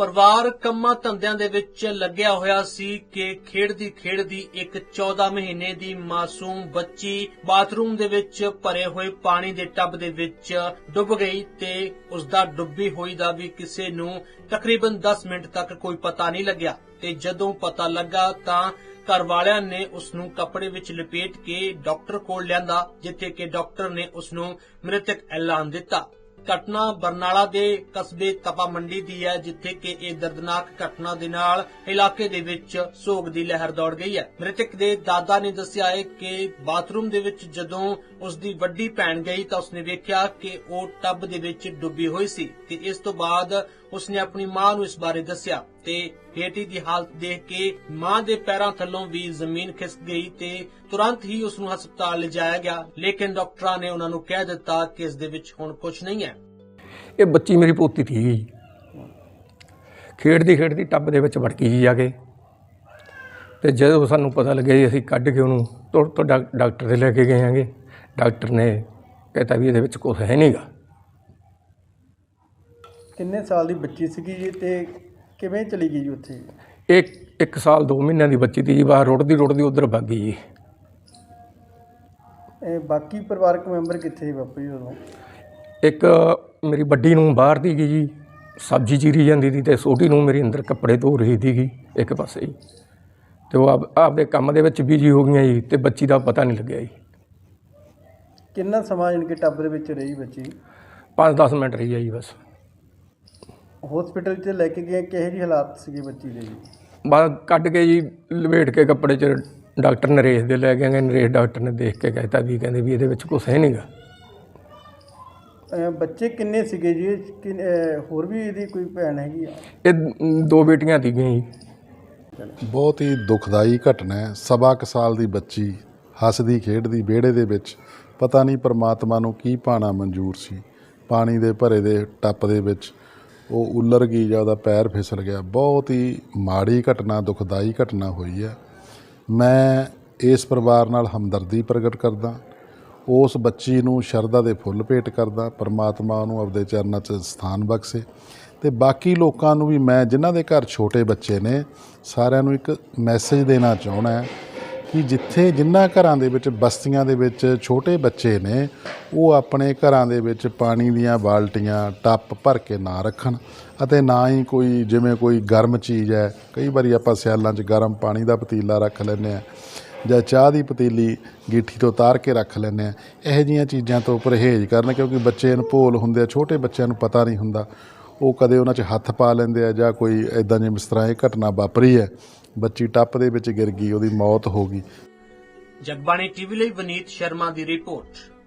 ਪਰਿਵਾਰ ਕੰਮਾਂ ਧੰਦਿਆਂ ਦੇ ਵਿੱਚ ਲੱਗਿਆ ਹੋਇਆ ਸੀ ਕਿ ਖੇਡਦੀ ਖੇਡਦੀ ਇੱਕ 14 ਮਹੀਨੇ ਦੀ ਮਾਸੂਮ ਬੱਚੀ ਬਾਥਰੂਮ ਦੇ ਵਿੱਚ ਭਰੇ ਹੋਏ ਪਾਣੀ ਦੇ ਟੱਬ ਦੇ ਵਿੱਚ ਡੁੱਬ ਗਈ ਤੇ ਉਸ ਦਾ ਡੁੱਬੀ ਹੋਈ ਦਾ ਵੀ ਕਿਸੇ ਨੂੰ ਤਕਰੀਬਨ 10 ਮਿੰਟ ਤੱਕ ਕੋਈ ਪਤਾ ਨਹੀਂ ਲੱਗਿਆ। ਤੇ ਜਦੋਂ ਪਤਾ ਲੱਗਾ ਤਾਂ ਘਰ ਵਾਲਿਆਂ ਨੇ ਉਸ ਨੂੰ ਕੱਪੜੇ ਵਿੱਚ ਲਪੇਟ ਕੇ ਡਾਕਟਰ ਕੋਲ ਲਿਆਂਦਾ, ਜਿੱਥੇ ਕਿ ਡਾਕਟਰ ਨੇ ਉਸ ਨੂੰ ਮ੍ਰਿਤਕ ਐਲਾਨ ਦਿੱਤਾ। ਘਟਨਾ ਬਰਨਾਲਾ ਦੇ ਕਸਬੇ ਤਪਾ ਮੰਡੀ ਦੀ ਹੈ, ਜਿੱਥੇ ਕਿ ਇਹ ਦਰਦਨਾਕ ਘਟਨਾ ਦੇ ਨਾਲ ਇਲਾਕੇ ਦੇ ਵਿੱਚ ਸੋਗ ਦੀ ਲਹਿਰ ਦੌੜ ਗਈ ਹੈ। ਮ੍ਰਿਤਕ ਦੇ ਦਾਦਾ ਨੇ ਦੱਸਿਆ ਹੈ ਕਿ ਬਾਥਰੂਮ ਦੇ ਵਿੱਚ ਜਦੋਂ ਉਸ ਦੀ ਵੱਡੀ ਭੈਣ ਗਈ ਤਾਂ ਉਸਨੇ ਵੇਖਿਆ ਕਿ ਉਹ ਟੱਬ ਦੇ ਵਿੱਚ ਡੁੱਬੀ ਹੋਈ ਸੀ ਤੇ ਇਸ ਤੋਂ ਬਾਅਦ ਉਸਨੇ ਆਪਣੀ ਮਾਂ ਨੂੰ ਇਸ ਬਾਰੇ ਦੱਸਿਆ। ਤੇ ਬੇਟੀ ਦੀ ਹਾਲਤ ਦੇਖ ਕੇ ਮਾਂ ਦੇ ਪੈਰਾਂ ਥੱਲੋਂ ਵੀ ਜ਼ਮੀਨ ਖਿਸਕ ਗਈ ਤੇ ਤੁਰੰਤ ਹੀ ਉਸ ਨੂੰ ਹਸਪਤਾਲ ਲਿਜਾਇਆ ਗਿਆ। ਲੇਕਿਨ ਡਾਕਟਰਾਂ ਨੇ ਉਹਨਾਂ ਨੂੰ ਕਹਿ ਦਿੱਤਾ ਕਿ ਇਸ ਦੇ ਵਿੱਚ ਹੁਣ ਕੁਝ ਨਹੀਂ ਹੈ। ਇਹ ਬੱਚੀ ਮੇਰੀ ਪੋਤੀ ਸੀ ਖੇਡਦੀ ਖੇਡਦੀ ਟੱਬ ਦੇ ਵਿੱਚ ਵੜ ਗਈ ਜੀ ਆ ਕੇ। ਤੇ ਜਦੋਂ ਸਾਨੂੰ ਪਤਾ ਲੱਗਿਆ ਜੀ ਅਸੀਂ ਕੱਢ ਕੇ ਉਹਨੂੰ ਤੁਰ ਤੋਂ ਡਾਕ- ਡਾਕਟਰ ਦੇ ਲੈ ਕੇ ਗਏ ਆਂਗੇ ਡਾਕਟਰ ਨੇ ਕਹਤਾ ਵੀ ਇਹਦੇ ਵਿੱਚ ਕੁਝ ਹੈ ਨਹੀਂਗਾ ਕਿੰਨੇ ਸਾਲ ਦੀ ਬੱਚੀ ਸੀਗੀ ਜੀ ਤੇ ਕਿਵੇਂ ਚਲੀ ਗਈ ਜੀ ਉੱਥੇ? ਇੱਕ ਇੱਕ ਸਾਲ 2 ਮਹੀਨਿਆਂ ਦੀ ਬੱਚੀ ਤੀ ਜੀ ਬਾਹਰ ਰੁੜਦੀ ਰੁੜਦੀ ਉਧਰ ਭੱਗ ਗਈ ਜੀ। ਇਹ ਬਾਕੀ ਪਰਿਵਾਰਕ ਮੈਂਬਰ ਕਿੱਥੇ ਸੀ ਬਾਪੂ ਜੀ ਉਦੋਂ? ਇੱਕ ਮੇਰੀ ਵੱਡੀ ਨੂੰ ਬਾਹਰ ਦੀ ਗਈ ਜੀ ਸਬਜ਼ੀ ਚੀਰੀ ਜਾਂਦੀ ਸੀ ਤੇ ਛੋਟੀ ਨੂੰ ਮੇਰੀ ਅੰਦਰ ਕੱਪੜੇ ਧੋ ਰਹੀ ਸੀਗੀ ਇੱਕ ਪਾਸੇ ਜੀ। ਤੇ ਉਹ ਆਪ ਆਪਦੇ ਕੰਮ ਦੇ ਵਿੱਚ ਬਿਜ਼ੀ ਹੋ ਗਈਆਂ ਜੀ ਤੇ ਬੱਚੀ ਦਾ ਪਤਾ ਨਹੀਂ ਲੱਗਿਆ ਜੀ। ਕਿੰਨਾ ਸਮਾਂ ਜਨ ਕੇ ਟੱਬ ਦੇ ਵਿੱਚ ਰਹੀ ਬੱਚੀ? 5-10 ਮਿੰਟ ਰਹੀ ਹੈ ਜੀ ਬਸ। ਹਸਪੀਟਲ 'ਚ ਲੈ ਕੇ ਗਏ ਕਿਹੋ ਜਿਹੀ ਹਾਲਾਤ ਸੀਗੇ ਬੱਚੀ ਦੇ ਜੀ? ਬਾਅਦ ਕੱਢ ਕੇ ਜੀ ਲਪੇਟ ਕੇ ਕੱਪੜੇ 'ਚ ਡਾਕਟਰ ਨਰੇਸ਼ ਦੇ ਲੈ ਕੇ ਗਏ ਨਰੇਸ਼ ਡਾਕਟਰ ਨੇ ਦੇਖ ਕੇ ਕਹਿਤਾ ਵੀ ਕਹਿੰਦੇ ਵੀ ਇਹਦੇ ਵਿੱਚ ਕੁਛ ਹੈ ਨਹੀਂਗਾ ਅਹ ਬੱਚੇ ਕਿੰਨੇ ਸੀਗੇ ਜੀ? ਕਿੰਨ- ਅਹ ਹੋਰ ਵੀ ਇਹਦੀ ਕੋਈ ਭੈਣ ਹੈਗੀ ਆ? ਇਹ ਦੋ ਬੇਟੀਆਂ ਸੀਗੀਆਂ ਜੀ। ਬਹੁਤ ਹੀ ਦੁਖਦਾਈ ਘਟਨਾ ਹੈ। ਸਵਾ ਕੁ ਸਾਲ ਦੀ ਬੱਚੀ ਹੱਸਦੀ ਖੇਡਦੀ ਵਿਹੜੇ ਦੇ ਵਿੱਚ ਪਤਾ ਨਹੀਂ ਪ੍ਰਮਾਤਮਾ ਨੂੰ ਕੀ ਪਾਣਾ ਮਨਜ਼ੂਰ ਸੀ। ਪਾਣੀ ਦੇ ਭਰੇ ਦੇ ਟੱਪ ਦੇ ਵਿੱਚ ਉਹ ਉੱਲਰ ਗਈ ਜਾਂ ਉਹਦਾ ਪੈਰ ਫਿਸਲ ਗਿਆ। ਬਹੁਤ ਹੀ ਮਾੜੀ ਘਟਨਾ, ਦੁਖਦਾਈ ਘਟਨਾ ਹੋਈ ਹੈ। ਮੈਂ ਇਸ ਪਰਿਵਾਰ ਨਾਲ ਹਮਦਰਦੀ ਪ੍ਰਗਟ ਕਰਦਾ। ਉਸ ਬੱਚੀ ਨੂੰ ਸ਼ਰਧਾ ਦੇ ਫੁੱਲ ਭੇਟ ਕਰਦਾ। ਪਰਮਾਤਮਾ ਨੂੰ ਆਪਦੇ ਚਰਨਾਂ 'ਚ ਸਥਾਨ ਬਖਸ਼ੇ। ਤੇ ਬਾਕੀ ਲੋਕਾਂ ਨੂੰ ਵੀ ਮੈਂ, ਜਿਨ੍ਹਾਂ ਦੇ ਘਰ ਛੋਟੇ ਬੱਚੇ ਨੇ, ਸਾਰਿਆਂ ਨੂੰ ਇੱਕ ਮੈਸੇਜ ਦੇਣਾ ਚਾਹਣਾ ਹੈ ਕਿ ਜਿੱਥੇ ਜਿਨ੍ਹਾਂ ਘਰਾਂ ਦੇ ਵਿੱਚ ਬਸਤੀਆਂ ਦੇ ਵਿੱਚ ਛੋਟੇ ਬੱਚੇ ਨੇ, ਉਹ ਆਪਣੇ ਘਰਾਂ ਦੇ ਵਿੱਚ ਪਾਣੀ ਦੀਆਂ ਬਾਲਟੀਆਂ ਟੱਪ ਭਰ ਕੇ ਨਾ ਰੱਖਣ ਅਤੇ ਨਾ ਹੀ ਕੋਈ ਜਿਵੇਂ ਕੋਈ ਗਰਮ ਚੀਜ਼ ਹੈ, ਕਈ ਵਾਰੀ ਆਪਾਂ ਸਿਆਲਾਂ 'ਚ ਗਰਮ ਪਾਣੀ ਦਾ ਪਤੀਲਾ ਰੱਖ ਲੈਂਦੇ ਆ ਜਾਂ ਚਾਹ ਦੀ ਪਤੀਲੀ ਗੀਠੀ ਤੋਂ ਉਤਾਰ ਕੇ ਰੱਖ ਲੈਂਦੇ ਆ ਇਹੋ ਜਿਹੀਆਂ ਚੀਜ਼ਾਂ ਤੋਂ ਪਰਹੇਜ਼ ਕਰਨ ਕਿਉਂਕਿ ਬੱਚੇ ਅਨਭੋਲ ਹੁੰਦੇ ਆ, ਛੋਟੇ ਬੱਚਿਆਂ ਨੂੰ ਪਤਾ ਨਹੀਂ ਹੁੰਦਾ। ਉਹ ਕਦੇ ਉਹਨਾਂ 'ਚ ਹੱਥ ਪਾ ਲੈਂਦੇ ਆ ਜਾਂ ਕੋਈ ਇਦਾਂ ਜਿਵੇਂ ਇਸ ਤਰ੍ਹਾਂ ਇਹ ਘਟਨਾ ਵਾਪਰੀ ਹੈ। ਬੱਚੀ ਟੱਪ ਦੇ ਵਿੱਚ ਗਿਰ ਗਈ, ਉਹਦੀ ਮੌਤ ਹੋ ਗਈ। ਜਗਬਾਣੀ ਟੀਵੀ ਲਈ ਵਨੀਤ ਸ਼ਰਮਾ ਦੀ ਰਿਪੋਰਟ।